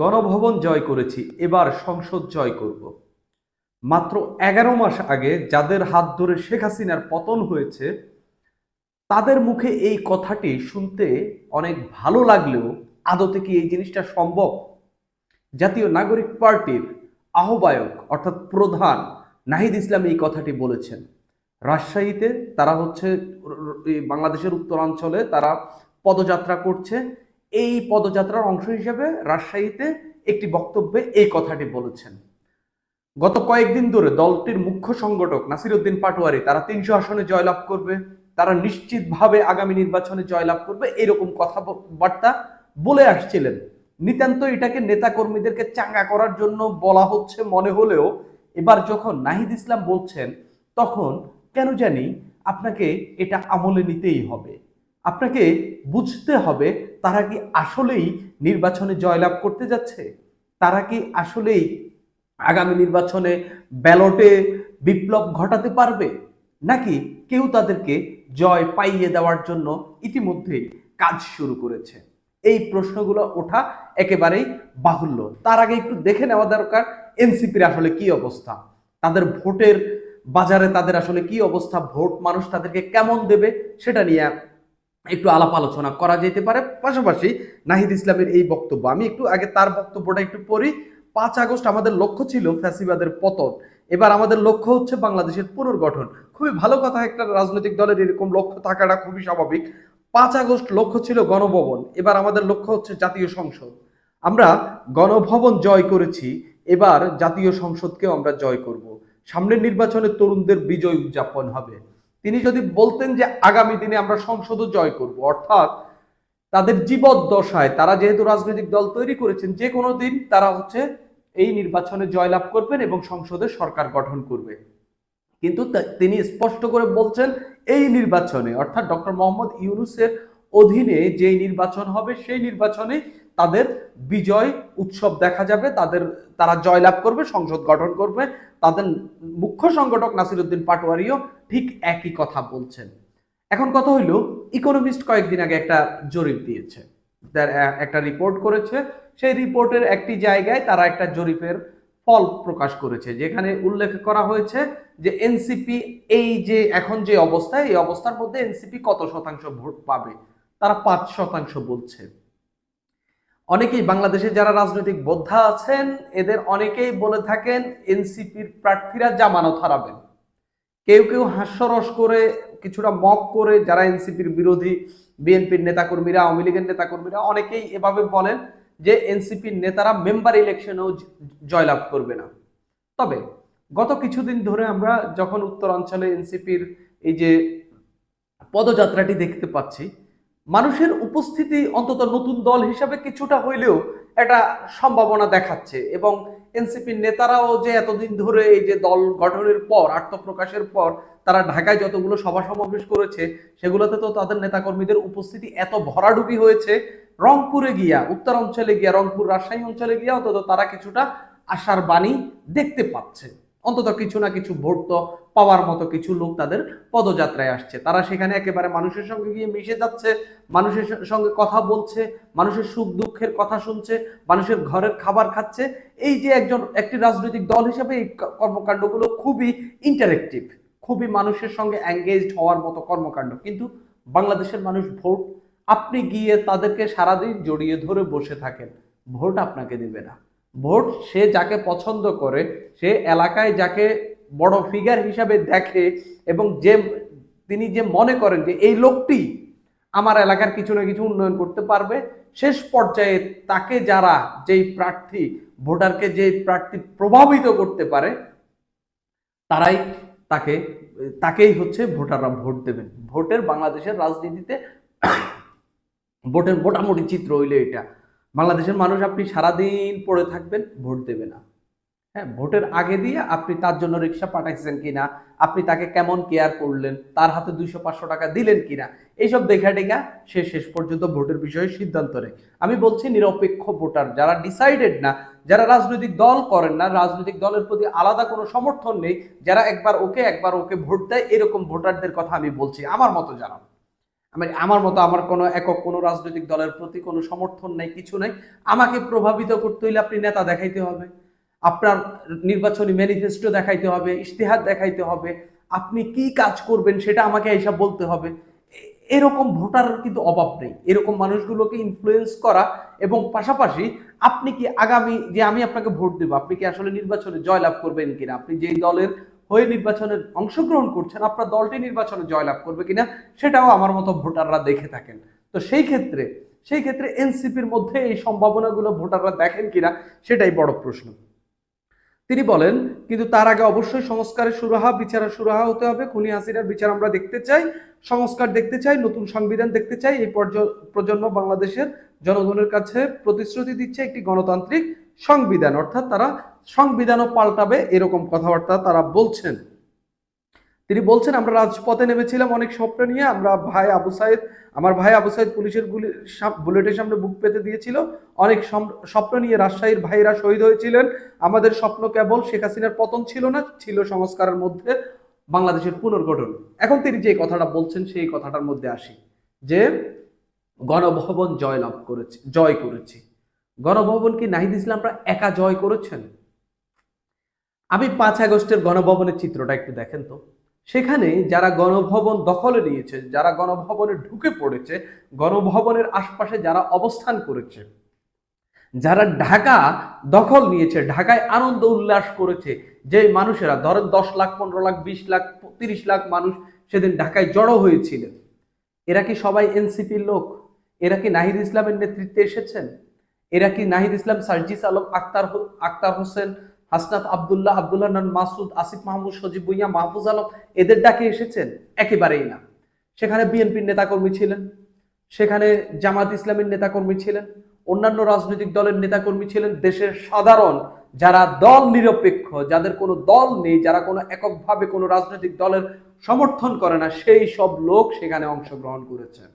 গণভবন জয় করেছি, এবার সংসদ জয় করব। মাত্র এগারো মাস আগে যাদের হাত ধরে শেখ হাসিনার পতন হয়েছে, তাদের মুখে এই কথাটি শুনতে অনেক ভালো লাগলেও আদতে কি এই জিনিসটা সম্ভব? জাতীয় নাগরিক পার্টির আহ্বায়ক, অর্থাৎ প্রধান নাহিদ ইসলাম এই কথাটি বলেছেন। রাজশাহীতে তারা হচ্ছে বাংলাদেশের উত্তরাঞ্চলে তারা পদযাত্রা করছে এই পদযাত্রার অংশ হিসেবে রাজশাহীতে একটি বক্তব্যে এই কথাটি বলেছেন। গত কয়েকদিন ধরে দলটির মুখ্য সংগঠক নাসিরউদ্দিন পাটোয়ারি, তারা তিনশো আসনে জয়লাভ করবে, তারা নিশ্চিতভাবে আগামী নির্বাচনে জয়লাভ করবে, এরকম কথাবার্তা বলে আসছিলেন। নিতান্ত এটাকে নেতাকর্মীদেরকে চাঙ্গা করার জন্য বলা হচ্ছে মনে হলেও এবার যখন নাহিদ ইসলাম বলছেন, তখন কেন জানি আপনাকে এটা আমলে নিতেই হবে। আপনাকে বুঝতে হবে তারা কি আসলেই নির্বাচনে জয়লাভ করতে যাচ্ছে? তারা কি আসলেই আগামী নির্বাচনে ব্যালটে বিপ্লব ঘটাতে পারবে? নাকি কেউ তাদেরকে জয় পাইয়ে দেওয়ার জন্য ইতিমধ্যেই কাজ শুরু করেছে? এই প্রশ্নগুলো ওঠা একেবারেই বাহুল্য। তার আগে একটু দেখে নেওয়া দরকার, এনসিপির আসলে কি অবস্থা? তাদের ভোটের বাজারে তাদের আসলে কি অবস্থা? ভোট মানুষ তাদেরকে কেমন দেবে? সেটা নিয়ে একটু আলাপ আলোচনা করা যেতে পারে। পাশাপাশি নাহিদ ইসলামের এই বক্তব্য, আমি একটু আগে তার বক্তব্যটা একটু পড়ি। পাঁচ আগস্ট আমাদের লক্ষ্য ছিল ফ্যাসিবাদের পতন। এবার আমাদের লক্ষ্য হচ্ছে বাংলাদেশের পুনর্গঠন। খুবই ভালো কথা, একটা রাজনৈতিক দলের এরকম লক্ষ্য থাকাটা খুবই স্বাভাবিক। পাঁচ আগস্ট লক্ষ্য ছিল গণভবন, এবার আমাদের লক্ষ্য হচ্ছে জাতীয় সংসদ। আমরা গণভবন জয় করেছি, এবার জাতীয় সংসদকেও আমরা জয় করব। সামনের নির্বাচনে তরুণদের বিজয় উদযাপন হবে। তিনি যদি বলতেন যে আগামী দিনে আমরা সংসদও জয় করব, অর্থাৎ তাদের জীবদ্দশায় তারা যেহেতু রাজনৈতিক দল তৈরি করেছেন, যে কোনো দিন তারা হচ্ছে এই নির্বাচনে জয়লাভ করবেন এবং সংসদে সরকার গঠন করবে। কিন্তু তিনি স্পষ্ট করে বলছেন, এই নির্বাচনে, অর্থাৎ ডক্টর মোহাম্মদ ইউনুসের অধীনে যেই নির্বাচন হবে, সেই নির্বাচনে তাদের বিজয় উৎসব দেখা যাবে, তাদের, তারা জয়লাভ করবে, সংসদ গঠন করবে। তাদের মুখ্য সংগঠক নাসিরুদ্দিন পাটোয়ারিও ঠিক একই কথা বলছেন। এখন কথা হইল ইকোনমিস্ট কয়েকদিন আগে একটা জরিপ দিয়েছে। তার একটা রিপোর্ট করেছে। সেই রিপোর্টের একটি জায়গায় তারা একটা জরিপের ফল প্রকাশ করেছে, যেখানে উল্লেখ করা হয়েছে যে এনসিপি এই যে, এখন যে অবস্থা, এই অবস্থার মধ্যে এনসিপি কত শতাংশ ভোট পাবে? তারা পাঁচ শতাংশ বলছে। অনেকেই বাংলাদেশে যারা রাজনৈতিক বোদ্ধা আছেন, এদের অনেকেই বলে থাকেন এনসিপির প্রার্থীরা জামানত হারাবেন। কেউ কেউ হাস্যরস করে, কিছুটা মক করে যারা এনসিপির বিরোধী, বিএনপির নেতাকর্মীরা, আওয়ামী লীগের নেতাকর্মীরা অনেকেই এভাবে বলেন যে এনসিপির নেতারা মেম্বার ইলেকশনেও জয়লাভ করবে না। তবে গত কিছুদিন ধরে আমরা যখন উত্তরাঞ্চলে এনসিপির এই যে পদযাত্রাটি দেখতে পাচ্ছি, মানুষের উপস্থিতি অন্তত নতুন দল হিসাবে কিছুটা হইলেও একটা সম্ভাবনা দেখাচ্ছে এবং এনসিপির নেতারাও যে এতদিন ধরে এই যে দল গঠনের পর, আত্মপ্রকাশের পর, তারা ঢাকায় যতগুলো সভা সমাবেশ করেছে, সেগুলোতে তো তাদের নেতাকর্মীদের উপস্থিতি এত ভরাডুবি হয়েছে। রংপুরে গিয়া, উত্তর অঞ্চলে গিয়া, রংপুর রাজশাহী অঞ্চলে গিয়া অন্তত তারা কিছুটা আশার বাণী দেখতে পাচ্ছে। অন্তত কিছু না কিছু ভোট তো পাওয়ার মতো কিছু লোক তাদের পদযাত্রায় আসছে। তারা সেখানে একেবারে মানুষের সঙ্গে গিয়ে মিশে যাচ্ছে, মানুষের সঙ্গে কথা বলছে, মানুষের সুখ দুঃখের কথা শুনছে, মানুষের ঘরের খাবার খাচ্ছে। এই যে একজন, একটি রাজনৈতিক দল হিসেবে এই কর্মকাণ্ডগুলো খুবই ইন্টারেক্টিভ খুবই মানুষের সঙ্গে এঙ্গেজড হওয়ার মতো কর্মকাণ্ড। কিন্তু বাংলাদেশের মানুষ ভোট, আপনি গিয়ে তাদেরকে সারাদিন জড়িয়ে ধরে বসে থাকেন, ভোট আপনাকে দেবে না। ভোট সে যাকে পছন্দ করে, সে এলাকায় যাকে বড় ফিগার হিসাবে দেখে এবং যে, তিনি যে মনে করেন যে এই লোকটি আমার এলাকার কিছু না কিছু উন্নয়ন করতে পারবে, শেষ পর্যায়ে তাকে যারা যেই প্রার্থী, ভোটারকে যে প্রার্থী প্রভাবিত করতে পারে, তারাই তাকে, তাকেই হচ্ছে ভোটাররা ভোট দেবেন। ভোটের বাংলাদেশের রাজনীতিতে ভোটের মোটামুটি চিত্র হইলে এটা। বাংলাদেশের মানুষ আপনি সারাদিন পড়ে থাকবেন, ভোট দেবে না। হ্যাঁ ভোটের আগে দিয়ে আপনি তার জন্য রিক্সা পাঠাইছেন কিনা, আপনি তাকে কেমন কেয়ার করলেন, তার হাতে দুইশো পাঁচশো টাকা দিলেন কিনা, এইসব দেখা টেকা সে শেষ পর্যন্ত ভোটের বিষয়ে সিদ্ধান্ত নেয়। আমি বলছি নিরপেক্ষ ভোটার, যারা ডিসাইডেড না, যারা রাজনৈতিক দল করেন না, রাজনৈতিক দলের প্রতি আলাদা কোনো সমর্থন নেই, যারা একবার ওকে একবার ওকে ভোট দেয়, এরকম ভোটারদের কথা আমি বলছি, আমার মতো যারা আমি, আমার মতো আমার কোনো একক, কোনো রাজনৈতিক দলের প্রতি কোনো সমর্থন নেই, কিছু নাই। আমাকে প্রভাবিত করতে হইলে আপনি নেতা দেখাইতে হবে। আপনার নির্বাচনী ম্যানিফেস্টো দেখাইতে হবে, ইশতেহার দেখাইতে হবে। আপনি কি কাজ করবেন সেটা আমাকে এইসব বলতে হবে। এরকম ভোটার কিন্তু অভাব নেই। এরকম মানুষগুলোকে ইনফ্লুয়েন্স করা এবং পাশাপাশি আপনি কি আগামী, যে আমি আপনাকে ভোট দেবো, আপনি কি আসলে নির্বাচনে জয়লাভ করবেন কিনা? আপনি যেই দলের হয়ে নির্বাচনে অংশগ্রহণ করছেন, আপনার দলটি নির্বাচনে জয়লাভ করবে কিনা সেটাও আমার মতো ভোটাররা দেখে থাকেন। তো সেই ক্ষেত্রে সেই ক্ষেত্রে এনসিপির মধ্যে এই সম্ভাবনাগুলো ভোটাররা দেখেন কিনা সেটাই বড় প্রশ্ন। তিনি বলেন, কিন্তু তার আগে অবশ্যই সংস্কারের সুরাহা, বিচারের সুরাহা হতে হবে। খুনি হাসিনার বিচার আমরা দেখতে চাই, সংস্কার দেখতে চাই, নতুন সংবিধান দেখতে চাই। এই প্রজন্ম বাংলাদেশের জনগণের কাছে প্রতিশ্রুতি দিচ্ছে একটি গণতান্ত্রিক সংবিধান, অর্থাৎ তারা সংবিধানও পাল্টাবে এরকম কথাবার্তা তারা বলছেন। তিনি বলছেন, আমরা রাজপথে নেমেছিলাম অনেক স্বপ্ন নিয়ে, আমরা ভাই আবু সাইদ, আমার ভাই আবু সাইদ পুলিশের গুলি বুলেটের সামনে বুক পেতে দিয়েছিল। অনেক স্বপ্ন নিয়ে রাজশাহীর ভাইরা শহীদ হয়েছিলেন। আমাদের স্বপ্ন কেবল শেখ হাসিনার পতন ছিল না, ছিল সংস্কারের মধ্যে বাংলাদেশের পুনর্গঠন। এখন তিনি যে কথাটা বলছেন, সেই কথাটার মধ্যে আসি যে, গণভবন জয় লাভ করেছে, জয় করেছি। গণভবন কি নাহিদ ইসলামরা একা জয় করেছেন? আমি পাঁচ আগস্টের গণভবনের চিত্রটা একটু দেখেন তো। সেখানে যারা গণভবন দখলে নিয়েছে, যারা গণভবনে ঢুকে পড়েছে, গণভবনের আশপাশে যারা অবস্থান করেছে, যারা ঢাকা দখল নিয়েছে, ঢাকায় আনন্দ উল্লাস করেছে যে মানুষেরা, ধরেন দশ লাখ, পনেরো লাখ, বিশ লাখ, তিরিশ লাখ মানুষ সেদিন ঢাকায় জড়ো হয়েছিলেন, এরা কি সবাই এনসিপির লোক? এরা কি নাহিদ ইসলামের নেতৃত্বে এসেছেন? এরা কি নাহিদ ইসলাম, সার্জিস আলম, আক্তার আক্তার হোসেন, হাসনাত আবদুল্লাহ আবদুল্লাহ নান মাসুদ, আসিফ মাহমুদ, সজিব ভুইয়া, মাহফুজ আলম, এদের ডাকে এসেছেন একেবারেই না। সেখানে বিএনপির নেতাকর্মী ছিলেন, সেখানে জামাত ইসলামের নেতাকর্মী ছিলেন, অন্যান্য রাজনৈতিক দলের নেতাকর্মী ছিলেন, দেশের সাধারণ যারা দল নিরপেক্ষ, যাদের কোনো দল নেই, যারা কোনো এককভাবে কোনো রাজনৈতিক দলের সমর্থন করে না, সেই সব লোক সেখানে অংশগ্রহণ করেছেন।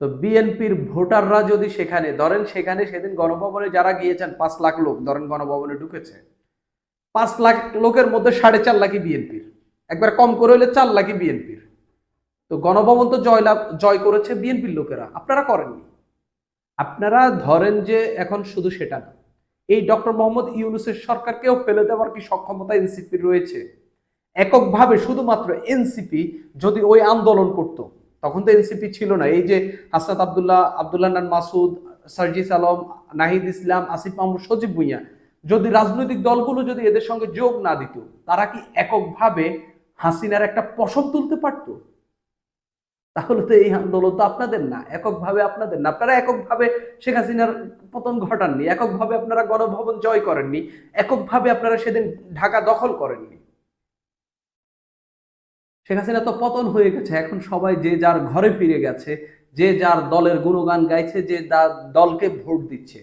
তো বিএনপির ভোটাররা যদি সেখানে, ধরেন সেখানে সেদিন গণভবনে যারা গিয়েছেন, পাঁচ লাখ লোক, ধরেন গণভবনে ঢুকেছে, পাঁচ লাখ লোকের মধ্যে সাড়ে চার লাখই বিএনপির। একবার কম করে হলে চার লাখই বিএনপির। তো গণভবন তো জয়লাভ, জয় করেছে বিএনপির লোকেরা। আপনারা করেননি। আপনারা ধরেন যে এখন শুধু সেটা না, এই ডক্টর মোহাম্মদ ইউনুসের সরকারকেও ফেলে দেওয়ার কি সক্ষমতা এনসিপি রয়েছে? এককভাবে শুধুমাত্র এনসিপি যদি ওই আন্দোলন করত তখন তো এনসিপি ছিল না। এই যে হাসনাত আবদুল্লাহ আবদুল্লাহ নান মাসুদ, সার্জিস আলম, নাহিদ ইসলাম, আসিফ মাহমুদ, সজিব ভুইয়া, যদি রাজনৈতিক দলগুলো যদি এদের সঙ্গে যোগ না দিত, তারা কি এককভাবে হাসিনার একটা পশম তুলতে পারতো? তাহলে তো এই আন্দোলন তো আপনাদের না, এককভাবে আপনাদের না। আপনারা এককভাবে শেখ হাসিনার পতন ঘটাননি, এককভাবে আপনারা গণভবন জয় করেননি, এককভাবে আপনারা সেদিন ঢাকা দখল করেননি। শেখ হাসিনা তো পতন হয়ে গেছে, এখন সবাই যে যার ঘরে ফিরে গেছে, যে যার দলের গুণগান গাইছে, যে দলকে ভোট দিচ্ছে।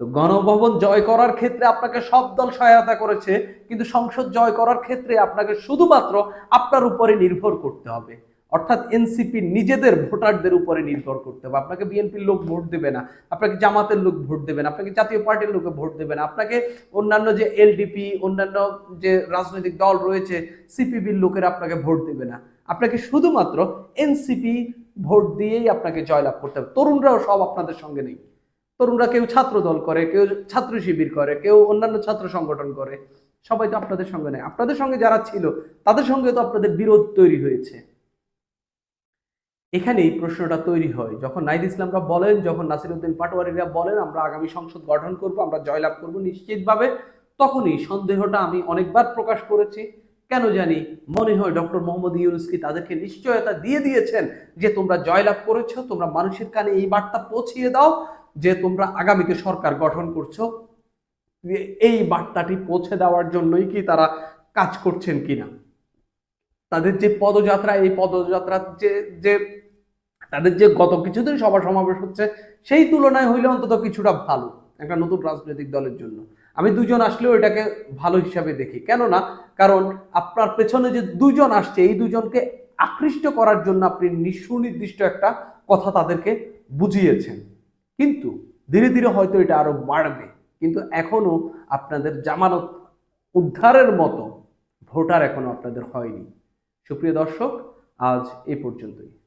তো গণভবন জয় করার ক্ষেত্রে আপনাকে সব দল সহায়তা করেছে, কিন্তু সংসদ জয় করার ক্ষেত্রে আপনাকে শুধুমাত্র আপনার উপরে নির্ভর করতে হবে। অর্থাৎ এনসিপি নিজেদের ভোটারদের উপরে নির্ভর করতে হবে। আপনাকে বিএনপির লোক ভোট দেবে না, আপনাকে জামাতের লোক ভোট দেবে না, আপনাকে জাতীয় পার্টির লোকে ভোট দেবে না, আপনাকে অন্যান্য যে এলডিপি অন্যান্য যে রাজনৈতিক দল রয়েছে সিপিবির লোকেরা আপনাকে ভোট দেবে না। আপনাকে শুধুমাত্র এনসিপি ভোট দিয়েই আপনাকে জয়লাভ করতে হবে। তরুণরাও সব আপনাদের সঙ্গে নেই। তরুণরা কেউ ছাত্র দল করে, কেউ ছাত্র শিবির করে, কেউ অন্যান্য ছাত্র সংগঠন করে। সবাই তো আপনাদের সঙ্গে নেই। আপনাদের সঙ্গে যারা ছিল, তাদের সঙ্গে তো আপনাদের বিরোধ তৈরি হয়েছে। এখানেই প্রশ্নটা তৈরি হয়। যখন নাইদ ইসলামরা বলেন, যখন নাসিরউদ্দিন পাটোয়ারিরা বলেন, আমরা আগামী সংসদ গঠন করব, আমরা জয়লাভ করব নিশ্চিতভাবে, তখনই সন্দেহটা আমি অনেকবার প্রকাশ করেছি। কেন জানি মনে হয় ডক্টর মোহাম্মদ ইউনুস কি তাদেরকে নিশ্চয়তা দিয়ে দিয়েছেন যে তোমরা জয়লাভ করেছ, তোমরা মানুষের কানে এই বার্তা পৌঁছিয়ে দাও যে তোমরা আগামীতে সরকার গঠন করছ। এই বার্তাটি পৌঁছে দেওয়ার জন্যই কি তারা কাজ করছেন কিনা? তাদের যে পদযাত্রা, এই পদযাত্রার যে যে তাদের যে গত কিছুদিন সভা সমাবেশ হচ্ছে, সেই তুলনায় হইলে অন্তত কিছুটা ভালো একটা নতুন রাজনৈতিক দলের জন্য। আমি দুজন আসলেও এটাকে ভালো হিসাবে দেখি। কেননা, কারণ আপনার পেছনে যে দুজন আসছে, এই দুজনকে আকৃষ্ট করার জন্য আপনি নি- সুনির্দিষ্ট একটা কথা তাদেরকে বুঝিয়েছেন। কিন্তু ধীরে ধীরে হয়তো এটা আরও বাড়বে। কিন্তু এখনও আপনাদের জামানত উদ্ধারের মতো ভোটার এখনও আপনাদের হয়নি। সুপ্রিয় দর্শক, আজ এই পর্যন্তই।